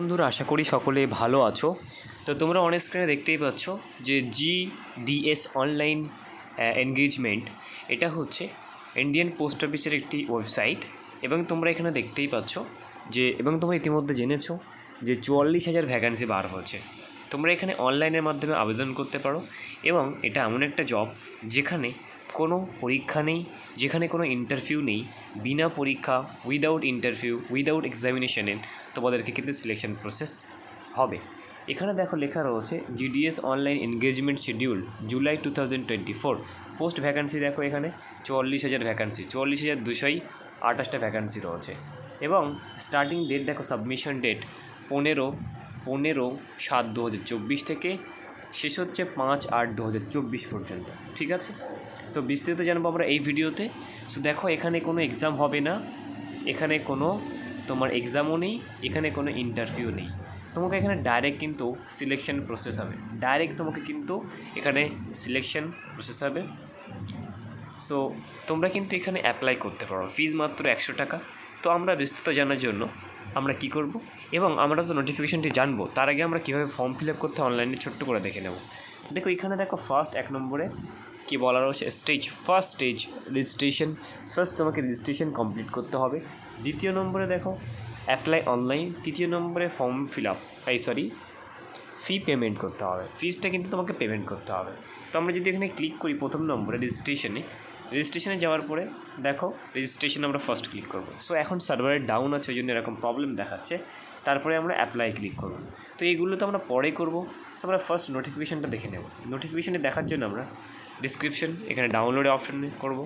বন্ধুরা, আশা করি সকলে ভালো আছো। তো তোমরা অনেক স্ক্রিনে দেখতেই পাচ্ছ যে জি ডিএস অনলাইন এনগেজমেন্ট এটা হচ্ছে ইন্ডিয়ান পোস্ট অফিসের একটি ওয়েবসাইট এবং তোমরা এখানে দেখতেই পাচ্ছ যে, এবং তোমরা ইতিমধ্যে জেনেছো যে চুয়াল্লিশ হাজার ভ্যাকান্সি বার হচ্ছে তোমরা এখানে অনলাইনের মাধ্যমে আবেদন করতে পারো এবং এটা এমন একটা জব যেখানে কোনো পরীক্ষা নেই, যেখানে কোনো ইন্টারভিউ নেই, বিনা পরীক্ষা উইদাউট ইন্টারভিউ উইদাউট এক্সামিনেশনের তোমাদেরকে কিন্তু সিলেকশন প্রসেস হবে। এখানে দেখো লেখা রয়েছে GDS online engagement schedule July two thousand twenty four post vacancy দেখো এখানে, চুয়াল্লিশ হাজার ভ্যাকান্সি চুয়াল্লিশ হাজার দুশোই আঠাশটা ভ্যাকান্সি রয়েছে। এবং স্টার্টিং ডেট দেখো সাবমিশন ডেট পনেরো পনেরো সাত দু হাজার চব্বিশ থেকে, শেষ হচ্ছে পাঁচ আট দু হাজার চব্বিশ পর্যন্ত। ঠিক আছে? তো বিস্তারিত জানব আমরা এই ভিডিওতে। সো দেখো, এখানে কোনো এক্সাম হবে না। এখানে কোনো তোমার এক্সামও নেই, এখানে কোনো ইন্টারভিউ নেই। তোমাকে এখানে ডাইরেক্ট কিন্তু সিলেকশন প্রসেস হবে। ডাইরেক্ট তোমাকে কিন্তু এখানে সিলেকশন প্রসেস হবে। সো তোমরা কিন্তু এখানে অ্যাপ্লাই করতে পারো। ফিজ মাত্র একশো টাকা। তো আমরা বিস্তৃত জানার জন্য আমরা কি করব? এবং আমরা তো নোটিফিকেশনটি জানব। তার আগে আমরা কীভাবে ফর্ম ফিল আপ করতে অনলাইনে ছোট্ট করে দেখে নেব। দেখো, এখানে দেখো ফার্স্ট এক নম্বরে কি বলা রয়েছে? Stage first stage registration first তোমাকে রেজিস্ট্রেশন কমপ্লিট করতে হবে। দ্বিতীয় নম্বরে দেখো অ্যাপ্লাই অনলাইন তৃতীয় নম্বরে ফর্ম ফিল আপ এই সরি ফি পেমেন্ট করতে হবে। ফিজটা কিন্তু তোমাকে পেমেন্ট করতে হবে। তো আমরা যদি এখানে ক্লিক করি প্রথম নম্বরে রেজিস্ট্রেশনে রেজিস্ট্রেশনে যাওয়ার পরে দেখো রেজিস্ট্রেশন আমরা ফার্স্ট ক্লিক করব। সো এখন সার্ভারের ডাউন আছে ওই জন্য এরকম প্রবলেম দেখাচ্ছে। তারপরে আমরা অ্যাপ্লাই ক্লিক করব। তো এইগুলো তো আমরা পরে করব। সো আমরা ফার্স্ট নোটিফিকেশানটা দেখে নেব। নোটিফিকেশানটি দেখার জন্য আমরা ডিসক্রিপশন এখানে ডাউনলোডে অপশানে করব।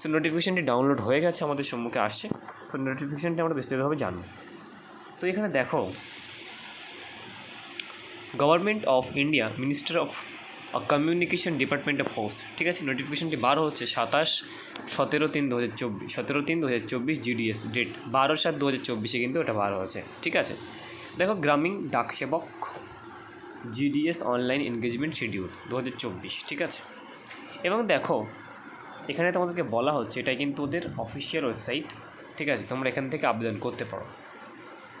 সো নোটিফিকেশানটি ডাউনলোড হয়ে গেছে, আমাদের সম্মুখে আসছে। সো নোটিফিকেশানটি আমরা বিস্তারিতভাবে জানব। তো এখানে দেখো government of India minister of communication department of post ঠিক আছে? নোটিফিকেশানটি বারো হচ্ছে সাতাশ সতেরো তিন দু হাজার চব্বিশ, সতেরো তিন দু হাজার চব্বিশ জিডিএস ডেট বারো সাত দু হাজার চব্বিশে কিন্তু ওটা বারো হচ্ছে, ঠিক আছে? দেখো, গ্রামীণ ডাকসেবক জিডিএস অনলাইন এনগেজমেন্ট শিডিউল দু হাজার চব্বিশ, ঠিক আছে? এবং দেখো, এখানে তোমাদেরকে বলা হচ্ছে এটা কিন্তু ওদের অফিসিয়াল ওয়েবসাইট ঠিক আছে? তোমরা এখান থেকে আবেদন করতে পারো।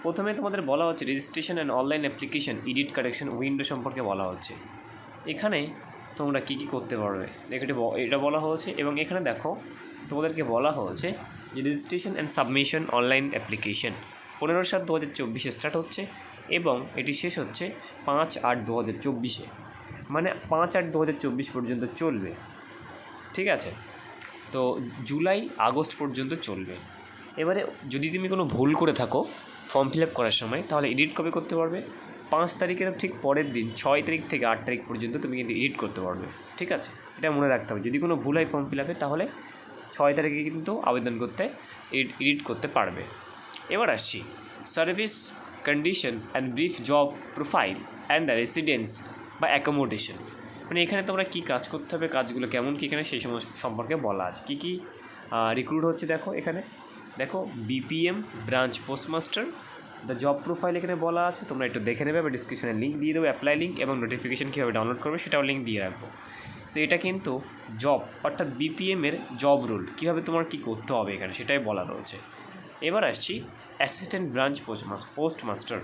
প্রথমে তোমাদের বলা হচ্ছে registration and online application edit correction window সম্পর্কে বলা হচ্ছে। এখানে তোমরা কী কী করতে পারবে? এখানে এটা বলা হয়েছে এবং এখানে দেখো, তোমাদেরকে বলা হয়েছে যে registration and submission online application পনেরো সাত দু হাজার চব্বিশে স্টার্ট হচ্ছে এবং এটি শেষ হচ্ছে পাঁচ আট দু হাজার চব্বিশে। মানে পাঁচ আট দু হাজার চব্বিশ পর্যন্ত চলবে। ঠিক আছে? তো জুলাই, আগস্ট পর্যন্ত চলবে। এবারে যদি তুমি কোনো ভুল করে থাকো ফর্ম ফিল আপ করার সময়, তাহলে এডিট কবে করতে পারবে? পাঁচ তারিখের ঠিক পরের দিন, ছয় তারিখ থেকে আট তারিখ পর্যন্ত তুমি কিন্তু এডিট করতে পারবে। ঠিক আছে? এটা মনে রাখতে হবে। যদি কোনো ভুল হয় ফর্ম ফিল আপে তাহলে ছয় তারিখে কিন্তু আবেদন করতে এডিট করতে পারবে। এবার আসছি। Service condition and brief job profile and the residence বা অ্যাকোমোডেশন মানে এখানে তোমরা কী কাজ করতে হবে, কাজগুলো কেমন কী এখানে সেই সম্পর্কে বলা আছে। কী কী রিক্রুট হচ্ছে দেখো এখানে। দেখো BPM branch postmaster the job profile এখানে বলা আছে। তোমরা একটু দেখে নেবে বা ডিসক্রিপশনে লিঙ্ক দিয়ে দেবো অ্যাপ্লাই লিঙ্ক এবং নোটিফিকেশন কীভাবে ডাউনলোড করবে সেটাও লিঙ্ক দিয়ে রাখব। সো এটা কিন্তু জব অর্থাৎ বিপিএমের জব রোল কীভাবে তোমার কী করতে হবে এখানে সেটাই বলা রয়েছে। এবার আসছি assistant branch postmaster postmaster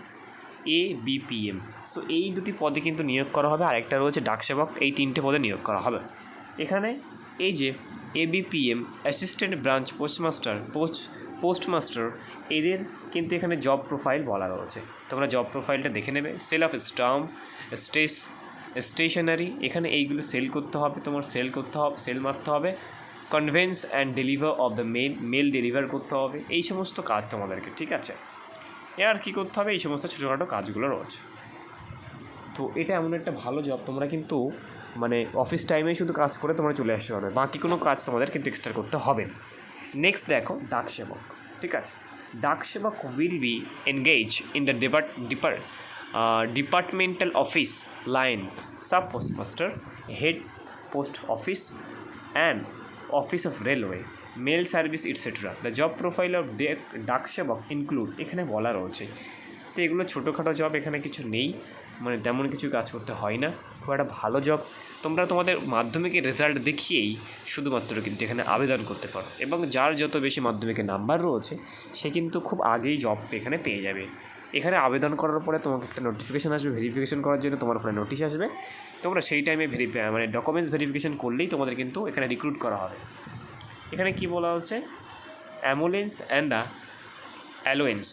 A BPM so এই দুটি পদে কিন্তু নিয়োগ করা হবে, আরেকটা রয়েছে ডাকসেবক, এই তিনটে পদে নিয়োগ করা হবে। এখানে এই যে ABPM assistant branch postmaster post postmaster এদের কিন্তু এখানে জব প্রোফাইল বলা রয়েছে। তোমরা জব প্রোফাইলটা দেখে নেবে। সেল অফ স্টাম্প স্টেস স্টেশনারি এখানে এইগুলো সেল করতে হবে, তোমার সেল করতে হবে সেল মারতে হবে। Conveyance and deliver of the mail mail deliver করতে হবে। এই সমস্ত কাজ তোমাদেরকে, ঠিক আছে? এর কী করতে হবে? এই সমস্ত ছোটোখাটো কাজগুলো রয়েছে তো এটা এমন একটা ভালো জব তোমরা কিন্তু মানে অফিস টাইমে শুধু কাজ করে তোমরা চলে আসতে পারবে। বাকি কোনো কাজ তোমাদের কিন্তু এক্সট্রা করতে হবে। নেক্সট দেখো ডাক সেবক ঠিক আছে? ডাক সেবক will be engage in the depart ডিপার departmental office line sub postmaster head post office and office of railway mail service etcetera the job profile of ডাক সেবক ইনক্লুড এখানে বলা রয়েছে। তো এগুলো ছোটোখাটো জব এখানে কিছু নেই। মানে তেমন কিছু কাজ করতে হয় না। খুব একটা ভালো জব তোমরা তোমাদের মাধ্যমিকের রেজাল্ট দেখিয়েই শুধুমাত্র কিন্তু এখানে আবেদন করতে পারো। এবং যার যত বেশি মাধ্যমিকের নাম্বার রয়েছে, সে কিন্তু খুব আগেই জব এখানে পেয়ে যাবে। এখানে আবেদন করার পরে তোমাকে একটা নোটিফিকেশান আসবে ভেরিফিকেশন করার জন্য তোমার ফোনে নোটিশ আসবে। তোমরা সেই টাইমে ভেরিফাই মানে ডকুমেন্টস ভেরিফিকেশন করলেই তোমাদের কিন্তু এখানে রিক্রুট করা হবে। এখানে কি বলা হচ্ছে? Ambulance and the allowance.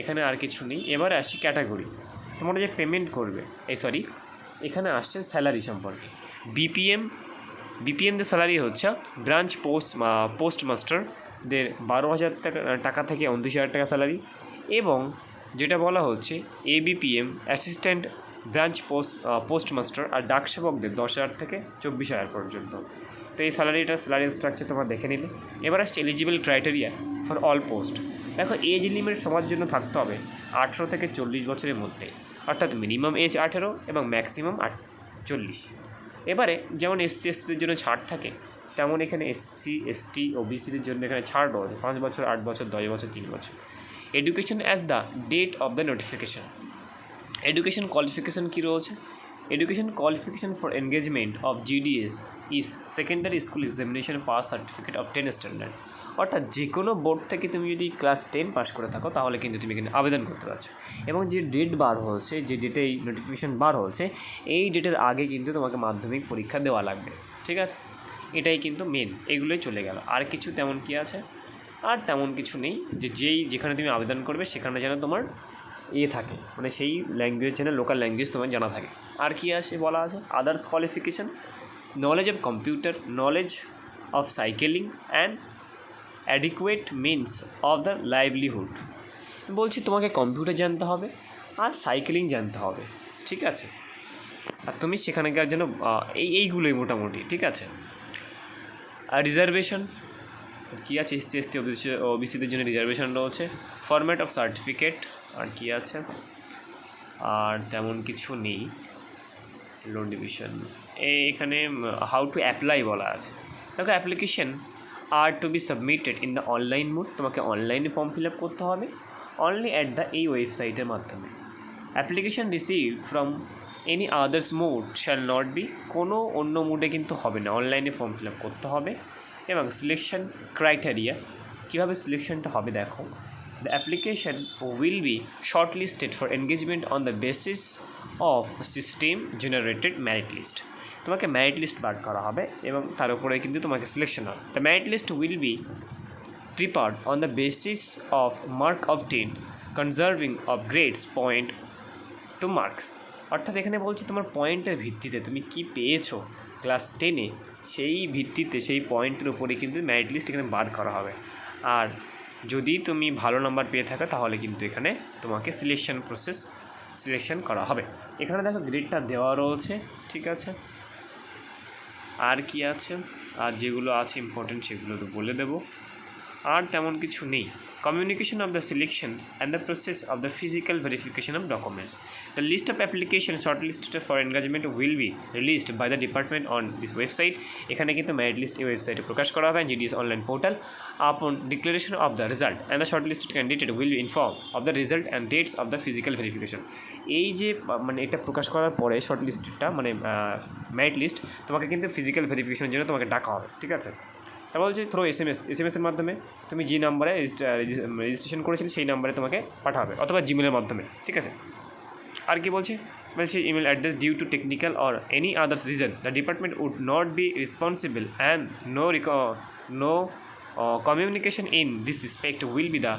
এখানে আর কিছু নেই। এবারে আসছি ক্যাটাগরি। তোমরা যে পেমেন্ট করবে, এই সরি, এখানে আসছে স্যালারি সম্পর্কে। বিপিএম বিপিএম দের স্যালারি হচ্ছে ব্রাঞ্চ পোস্ট পোস্ট মাস্টারদের বারো হাজার টাকা থেকে উনত্রিশ হাজার টাকা স্যালারি এবং যেটা বলা হচ্ছে ABPM assistant branch post postmaster আর ডাক সেবকদের দশ হাজার থেকে চব্বিশ হাজার পর্যন্ত। তো এই স্যালারিটা, স্যালারি স্ট্রাকচার তোমরা দেখে নিলে। এবার আসছে eligible criteria for all post দেখো এজ লিমিট সবার জন্য থাকতে হবে আঠেরো থেকে চল্লিশ বছরের মধ্যে। অর্থাৎ মিনিমাম এজ আঠেরো এবং ম্যাক্সিমাম আট, চল্লিশ। এবারে যেমন এসসি এসটিদের জন্য ছাড় থাকে, তেমন এখানে এসসি এসটি ওবিসিদের জন্য এখানে ছাড় রয়েছে। পাঁচ বছর, আট বছর, দশ বছর, তিন বছর। Education as the date of the notification education qualification কী রয়েছে? Education qualification for engagement of GDS is secondary school examination pass certificate of ten standard অর্থাৎ যে কোনো বোর্ড থেকে তুমি যদি ক্লাস টেন পাস করে থাকো, তাহলে কিন্তু তুমি এখানে আবেদন করতে পারছ। এবং যে ডেট বার হয়েছে যে ডেটে এই নোটিফিকেশান বার হয়েছে এই ডেটের আগে কিন্তু তোমাকে মাধ্যমিক পরীক্ষা দেওয়া লাগবে। ঠিক আছে? এটাই কিন্তু মেন এগুলোই চলে গেল। আর কিছু তেমন কি আছে? আর তেমন কিছু নেই, যে যেই যেখানে তুমি আবেদন করবে, সেখানে যেন তোমার ইয়ে থাকে। মানে সেই ল্যাঙ্গুয়েজ যেন লোকাল ল্যাঙ্গুয়েজ তোমার জানা থাকে। আর কি আছে বলা আছে? Others qualification knowledge of computer knowledge of cycling and adequate means of the livelihood বলছি, তোমাকে কম্পিউটার জানতে হবে আর সাইকেলিং জানতে হবে, ঠিক আছে? আর তুমি সেখানে গিয়ে যেন এই, এইগুলোই মোটামুটি, ঠিক আছে? আর রিজার্ভেশন কী আছে এসসি এসটি ওবিসি ওবিসিদের জন্য রিজার্ভেশন রয়েছে? ফরম্যাট অফ সার্টিফিকেট আর কি আছে? আর তেমন কিছু নেই। লোন ডিভিশন এখানে হাউ টু অ্যাপ্লাই বলা আছে। দেখো application are to be submitted in the online mode তোমাকে অনলাইনে ফর্ম ফিল আপ করতে হবে। অনলি অ্যাট দ্য এই ওয়েবসাইটের মাধ্যমে। Application receive from any others mode shall not be কোনো অন্য মোডে কিন্তু হবে না। অনলাইনে ফর্ম ফিল আপ করতে হবে। এবং সিলেকশন ক্রাইটেরিয়া কীভাবে সিলেকশনটা হবে দেখো। The application will be shortlisted for engagement on the basis of system generated merit list তোমাকে ম্যারিট লিস্ট বার করা হবে এবং তার উপরে কিন্তু তোমাকে সিলেকশন হবে। The merit list will be prepared on the basis of mark obtained, conserving of grades point to marks অর্থাৎ এখানে বলছি তোমার পয়েন্টের ভিত্তিতে তুমি কি পেয়েছ ক্লাস টেনে সেই ভিত্তিতে, সেই পয়েন্টের উপরে কিন্তু ম্যারিট লিস্ট এখানে বার করা হবে। আর যদি তুমি ভালো নাম্বার পেয়ে থাকো, তাহলে কিন্তু এখানে তোমাকে সিলেকশন প্রসেস সিলেকশন করা হবে। এখানে দেখো গ্রেডটা দেওয়া রয়েছে, ঠিক আছে? আর কি আছে? আর যেগুলো আছে ইম্পর্টেন্ট সেগুলো তো বলে দেবো। আর তেমন কিছু নেই। Communication of the selection and the process of the physical verification of documents the list of application shortlisted for engagement will be released by the department on this website এখানে কিন্তু ম্যারিট লিস্ট এই ওয়েবসাইটে প্রকাশ করা হবে GDS online portal upon declaration of the result and the shortlisted candidate will be inform of the result and dates of the physical verification এই যে মানে এটা প্রকাশ করার পরে শর্ট লিস্টটা মানে ম্যারিট লিস্ট তোমাকে কিন্তু ফিজিক্যাল ভেরিফিকেশনের জন্য তোমাকে ডাকা হবে, ঠিক আছে? তা বলছে through S M S S M এসের মাধ্যমে তুমি যে নাম্বারে রেজিস্ট্রেশন করেছিলে, সেই নাম্বারে তোমাকে পাঠাবে, অথবা জিমেলের মাধ্যমে, ঠিক আছে? আর কি বলছে? বলছে email address due to technical or any others reason the department would not be responsible and no rick no communication in this respect will be the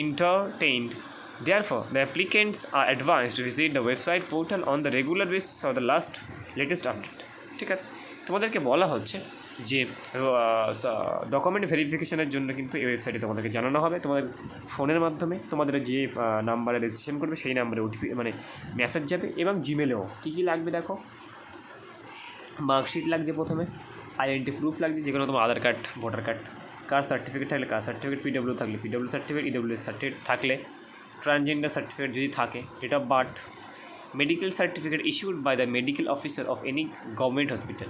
entertained Therefore, the applicants are advised to visit the website portal on the regular basis for the last latest update. ঠিক আছে? তোমাদেরকে বলা হচ্ছে যে document ভেরিফিকেশনের জন্য কিন্তু এই ওয়েবসাইটে তোমাদেরকে জানানো হবে। তোমাদের ফোনের মাধ্যমে তোমাদের যে নাম্বারে রেজিস্ট্রেশন করবে সেই নাম্বারে ওটিপি মানে মেসেজ যাবে এবং জিমেলেও কী কী লাগবে দেখো? মার্কশিট লাগছে প্রথমে আইডেন্টি প্রুফ লাগছে যে কোনো তোমার আধার কার্ড ভোটার কার্ড কার সার্টিফিকেট থাকলে কার সার্টিফিকেট পিডব্লিউ থাকলে পিডব্লিউ সার্টিফিকেট ইডব্লিউ সার্টিফিকেট থাকলে ট্রান্সজেন্ডার সার্টিফিকেট যদি থাকে date of birth medical certificate issued by the medical officer of any government hospital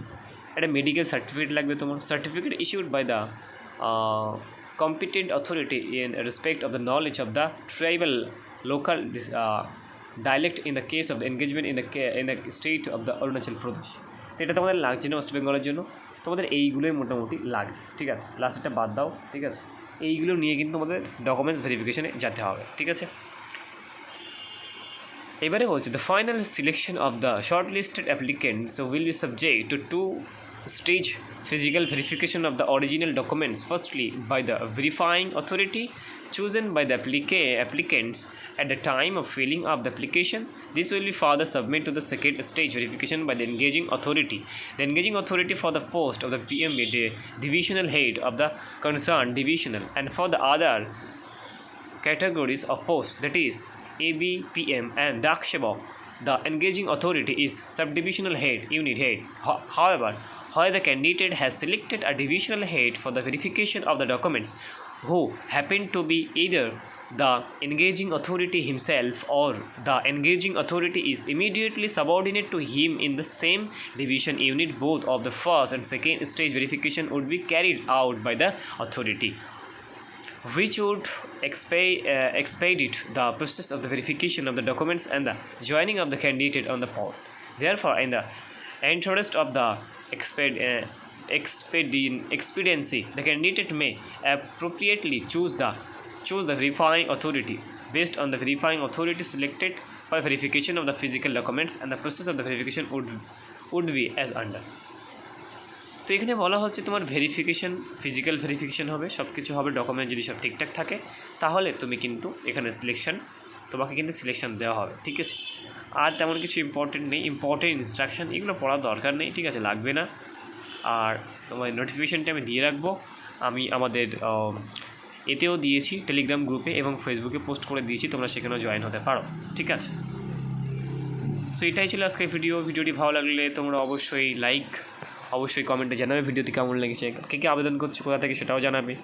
একটা মেডিকেল সার্টিফিকেট লাগবে তোমার। Certificate issued by the competent authority in respect of the knowledge of the tribal local uh, dialect in the case of engagement in ca- in the state of the Arunachal Pradesh তো এটা তোমাদের লাগছে না West বেঙ্গলের জন্য। তোমাদের এইগুলোই মোটামুটি লাগছে। ঠিক আছে? লাস্টটা বাদ দাও। ঠিক আছে? এইগুলো নিয়ে কিন্তু আমাদের ডকুমেন্টস ভেরিফিকেশনে যেতে হবে, ঠিক আছে? এবারে বলছি the final selection of the shortlisted applicants will be subject to two stage physical verification of the original documents firstly by the verifying authority chosen by the applica- applicants at the time of filling up the application this will be further submitted to the second stage verification by the engaging authority the engaging authority for the post of the pmb the divisional head of the concerned divisional and for the other categories of posts that is abpm and Dak Shabak. The engaging authority is subdivisional head, unit head. However, where the candidate has selected a divisional head for the verification of the documents who happen to be either the engaging authority himself or the engaging authority is immediately subordinate to him in the same division unit both of the first and second stage verification would be carried out by the authority which would uh, expedite the process of the verification of the documents and the joining of the candidate on the post. Therefore, in the interest of the uh, expediency, the candidate may appropriately choose the choose the verifying authority based on the verifying authority selected for verification of the physical documents, and the process of the verification would would be as under. তো এখানে বলা হচ্ছে তোমার verification physical verification হবে সব কিছু হবে document যদি সব ঠিকঠাক থাকে তাহলে তুমি কিন্তু এখানে সিলেকশন তোমাকে কিন্তু সিলেকশন দেওয়া হবে ঠিক আছে আর তেমন কিছু ইম্পর্টেন্ট নেই ইম্পর্টেন্ট ইনস্ট্রাকশন এগুলো পড়ার দরকার নেই, ঠিক আছে, লাগবে না। আর তোমার নোটিফিকেশানটা আমি দিয়ে রাখব। আমি আমাদের এতেও দিয়েছি টেলিগ্রাম গ্রুপে এবং ফেসবুকে পোস্ট করে দিয়েছি, তোমরা সেখানেও জয়েন হতে পারো, ঠিক আছে? সো এটাই ছিল আজকের ভিডিও ভিডিওটি ভালো লাগলে তোমরা অবশ্যই লাইক অবশ্যই কমেন্টে জানাবে ভিডিওটি কেমন লেগেছে, কে কে আবেদন করছ, কোথা থেকে সেটাও জানাবে।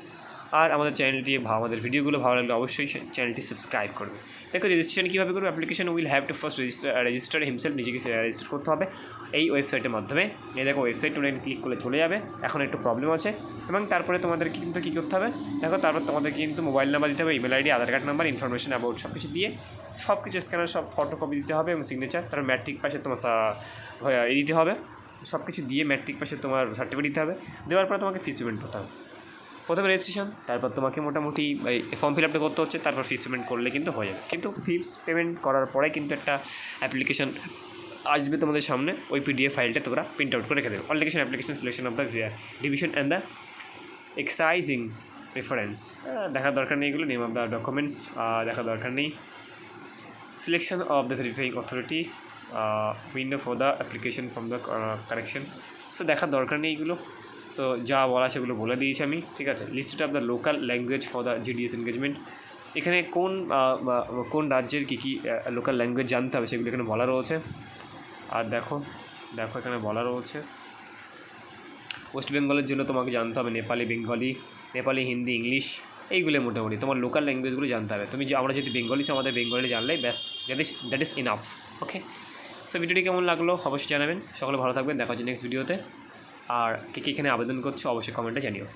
আর আমাদের চ্যানেলটি আমাদের ভিডিওগুলো ভালো লাগলে অবশ্যই চ্যানেলটি সাবস্ক্রাইব করবে। দেখো রেজিস্ট্রেশন কীভাবে করবে application will have to first register register himself নিজেকে রেজিস্টার করতে হবে এই ওয়েবসাইটের মাধ্যমে। এই দেখো ওয়েবসাইট তোমরা ক্লিক করলে চলে যাবে। এখন একটু প্রবলেম আছে। এবং তারপরে তোমাদের কিন্তু কী করতে হবে? দেখো তারপর তোমাদের কিন্তু মোবাইল নাম্বার দিতে হবে email ID Aadhaar card number information about সব কিছু দিয়ে সব কিছু স্ক্যানার সব ফটোকপি দিতে হবে এবং সিগনেচার তারপর ম্যাট্রিক পাশে তোমার এ দিতে হবে। সব কিছু দিয়ে ম্যাট্রিক পাশে তোমার সার্টিফিকেট দিতে হবে। দেওয়ার পরে তোমাকে ফিস পেমেন্ট করতে হবে। প্রথমে রেজিস্ট্রেশন তারপর তোমাকে মোটামুটি ফর্ম ফিল আপটা করতে হচ্ছে তারপর ফিস পেমেন্ট করলে কিন্তু হয়ে যাবে। কিন্তু ফিস পেমেন্ট করার পরে কিন্তু একটা অ্যাপ্লিকেশন আসবে তোমাদের সামনে ওই পিডিএফ ফাইলটা তোমরা প্রিন্ট আউট করে রেখে দেবে। Allegation application selection of the division and the exercising preference দেখার দরকার নেই এগুলো নেম অফ দ্য ডকুমেন্টস দেখার দরকার নেই। Selection of the verifying authority window for the application from the uh, so দেখার দরকার নেই এগুলো। সো যা বলা সেগুলো বলে দিয়েছি আমি, ঠিক আছে? List of the local language for the GDS engagement এখানে কোন কোন রাজ্যের কী কী লোকাল ল্যাঙ্গুয়েজ জানতে হবে সেগুলো এখানে বলা রয়েছে। আর দেখো দেখো এখানে বলা রয়েছে। ওয়েস্ট বেঙ্গলের জন্য তোমাকে জানতে হবে নেপালি, বেঙ্গলি, নেপালি, হিন্দি, ইংলিশ, এইগুলো মোটামুটি। তোমার লোকাল ল্যাঙ্গুয়েজগুলো জানতে হবে। তুমি আমরা যদি বেঙ্গলি আমাদের বেঙ্গলি জানলেই ব্যাস that is that is enough okay so ভিডিওটি কেমন লাগল? অবশ্যই জানাবেন। সকলে ভালো থাকবেন। দেখা হচ্ছে নেক্সট ভিডিওতে আর কে কে এখানে আবেদন করছ অবশ্যই কমেন্টে জানিও।